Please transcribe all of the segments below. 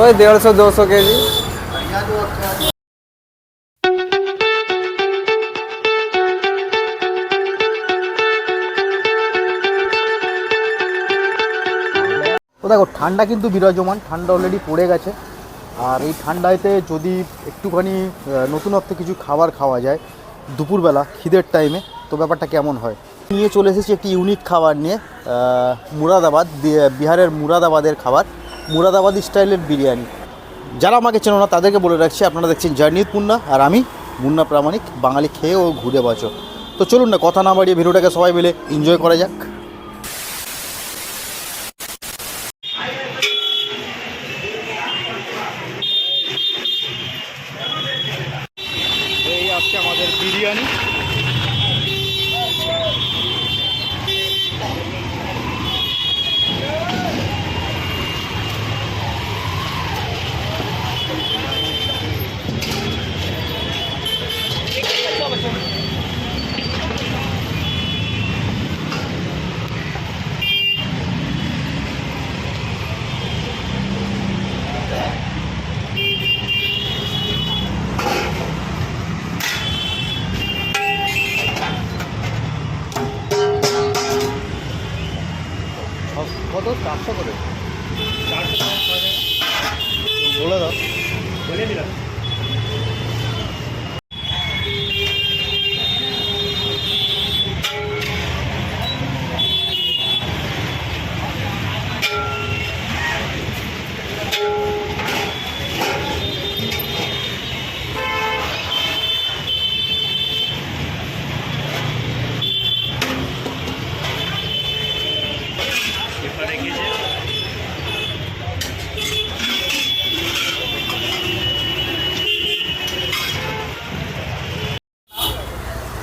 वही डेढ़ सौ दो सौ के जी তো দেখো ঠান্ডা কিন্তু বিরাজমান ঠান্ডা অলরেডি পড়ে গেছে আর এই ঠান্ডাতে যদি একটুখানি আহ, নতুনত্ব কিছু খাবার খাওয়া যায় দুপুরবেলা খিদের টাইমে তো ব্যাপারটা কেমন হয় নিয়ে চলে এসেছি একটি ইউনিক খাবার নিয়ে আহ, মুরাদাবাদ বি- বিহারের মুরাদাবাদের খাবার মুরাদাবাদি স্টাইলের বিরিয়ানি। যারা আমাকে চেনো না, তাদেরকে বলে রাখছি, আপনারা দেখছেন জার্নিত মুন্না আর আমি মুন্না প্রামাণিক, বাঙালি খেয়ে ও ঘুরে বাঁচো। তো চলুন না, কথা না বাড়িয়ে ভিডিওটাকে সবাই মিলে এনজয় করা যাক। বলে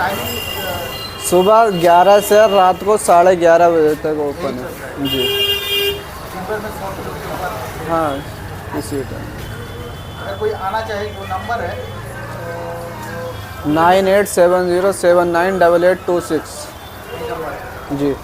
टाइमिंग सुबह ग्यारह से रात को साढ़े ग्यारह बजे तक ओपन है। जी। ऊपर हाँ इसी टाइम अगर कोई आना चाहे वो नंबर है। तो nine eight seven zero seven nine double eight two six. जी।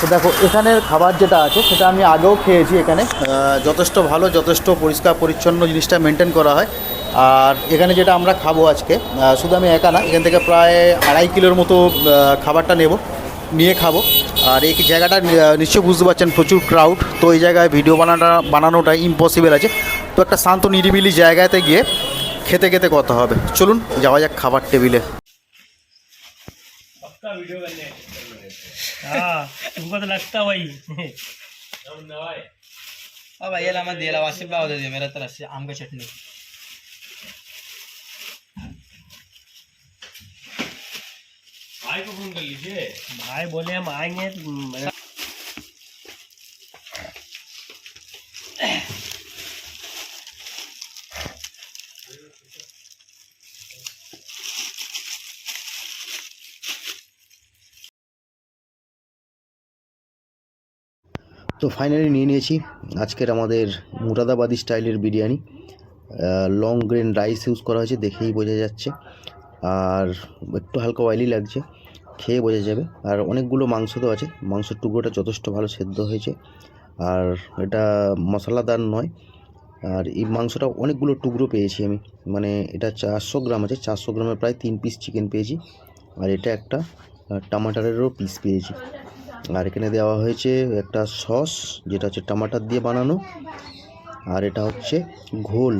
তো দেখো, এখানের খাবার যেটা আছে, সেটা আমি আগেও খেয়েছি এখানে। যথেষ্ট ভালো, যথেষ্ট পরিষ্কার, পরিচ্ছন্ন জিনিসটা মেনটেন করা হয়। আর এখানে যেটা আমরা খাব আজকে শুধু আমি একা না, এখান থেকে প্রায় আড়াই কিলোর মতো খাবারটা নেব, নিয়ে খাব। আর এই জায়গাটা নিশ্চয়ই বুঝতে পারছেন, প্রচুর ক্রাউড তো এই জায়গায় ভিডিও বানাটা, বানানোটা ইম্পসিবল আছে। তো একটা শান্ত, নিরিবিলি জায়গাতে গিয়ে খেতে খেতে কথা হবে। চলুন, যাওয়া যাক খাবার টেবিলে। हाँ तुमको तो लगता वही अब भैया ला मैं दे ला वासिफ भाव दे मेरा तरफ से आम का चटनी भाई को फोन कर लीजिए भाई बोले हम आएंगे তো ফাইনালি নিয়ে নিয়েছি। আজকের আমাদের মুরাদাবাদি স্টাইলের biryani. Long grain rice use করা হয়েছে, দেখেই বোঝা যাচ্ছে। আর একটু হালকা অয়েলি লাগছে, খেয়ে বোঝা যাবে। আর অনেকগুলো মাংস তো আছে, মাংসের টুকরোটা যথেষ্ট ভালো সেদ্ধ হয়েছে। আর এটা মশলাদার নয়। আর এই মাংসটা অনেকগুলো টুকরো পেয়েছি আমি। মানে এটা চারশো গ্রাম আছে, চারশো গ্রামের প্রায় তিন পিস চিকেন পেয়েছি। আর এটা একটা টমাটারেরও পিস পেয়েছি। আর এখানে দেওয়া হয়েছে একটা সস, যেটা হচ্ছে টমাটার দিয়ে বানানো, আর এটা হচ্ছে ঘোল।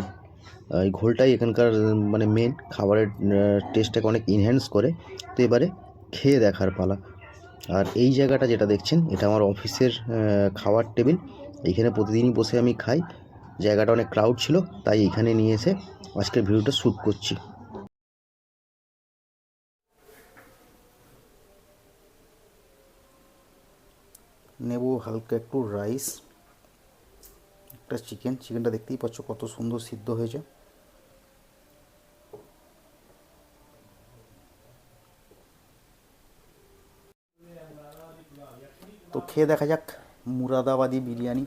এই ঘোলটাই এখানকার মানে মেন খাবারের টেস্টটাকে অনেক ইনহ্যান্স করে। তো এবারে খেয়ে দেখার পালা। আর এই জায়গাটা যেটা দেখছেন, এটা আমার অফিসের খাওয়ার টেবিল। এইখানে প্রতিদিনই বসে আমি খাই। জায়গাটা অনেক ক্রাউড ছিল, তাই এখানে নিয়ে এসে আজকের ভিডিওটা শ্যুট করছি। নেব হালকা একটু রাইস একটা চিকেন চিকেনটা দেখতেই পাচ্ছ কত সুন্দর সিদ্ধ হয়েছে। তো খেয়ে দেখা যাক, মুরাদাবাদি বিরিয়ানি।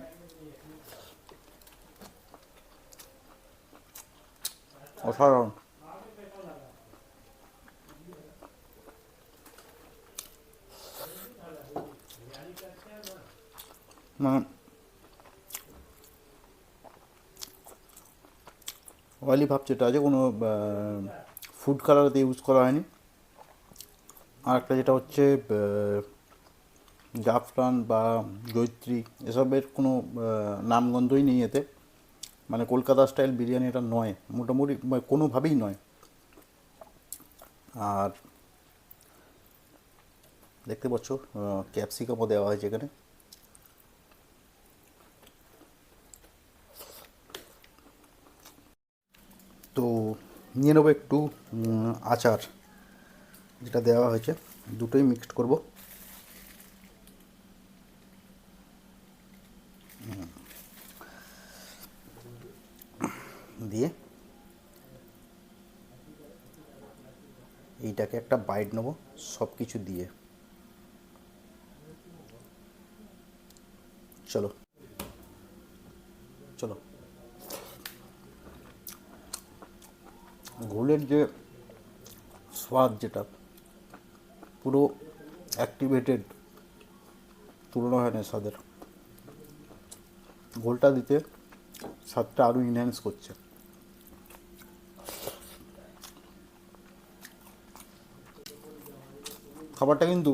অসাধারণ। অয়েলি ভাব যেটা আছে কোনো ফুড কালার কালারতে ইউজ করা হয়নি। আর একটা যেটা হচ্ছে জাফরান বা জৈত্রী, এসবের কোনো নামগন্ধই নেই এতে। মানে কলকাতা স্টাইল বিরিয়ানি এটা নয়, মোটামুটি কোনোভাবেই নয়। আর দেখতে পাচ্ছ ক্যাপসিকামও দেওয়া হয়েছে এখানে। তো নিয়ে নেব একটু আচার, যেটা দেওয়া হয়েছে। দুটোই মিক্সড করব। দিয়ে এইটাকে একটা বাইট নেব সব কিছু দিয়ে। চলো। চলো। ঘোলের যে স্বাদ যেটা, পুরো অ্যাক্টিভেটেড তুলনা হয় না স্বাদের ঘোলটা দিতে স্বাদটা আরও ইনহ্যান্স করছে। খাবারটা কিন্তু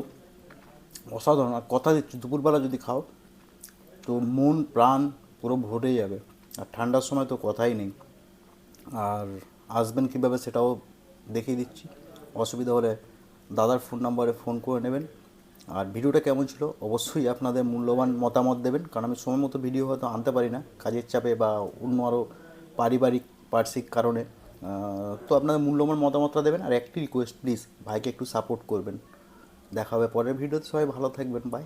অসাধারণ, আর কথা দিচ্ছি, দুপুরবেলা যদি খাও তো মন, প্রাণ পুরো ভরে যাবে। আর ঠান্ডার সময় তো কথাই নেই। আর আসবেন কীভাবে সেটাও দেখিয়ে দিচ্ছি। অসুবিধা হলে দাদার ফোন নাম্বারে ফোন করে নেবেন। আর ভিডিওটা কেমন ছিল? অবশ্যই আপনাদের মূল্যবান মতামত দেবেন। কারণ আমি সময় মতো ভিডিও হয়তো আনতে পারি না কাজের চাপে বা অন্য আরও পারিবারিক, পার্শ্বিক কারণে। তো আপনাদের মূল্যবান মতামতটা দেবেন। আর একটি রিকোয়েস্ট প্লিজ ভাইকে একটু সাপোর্ট করবেন। দেখা হবে পরের ভিডিওতে। সবাই ভালো থাকবেন। বাই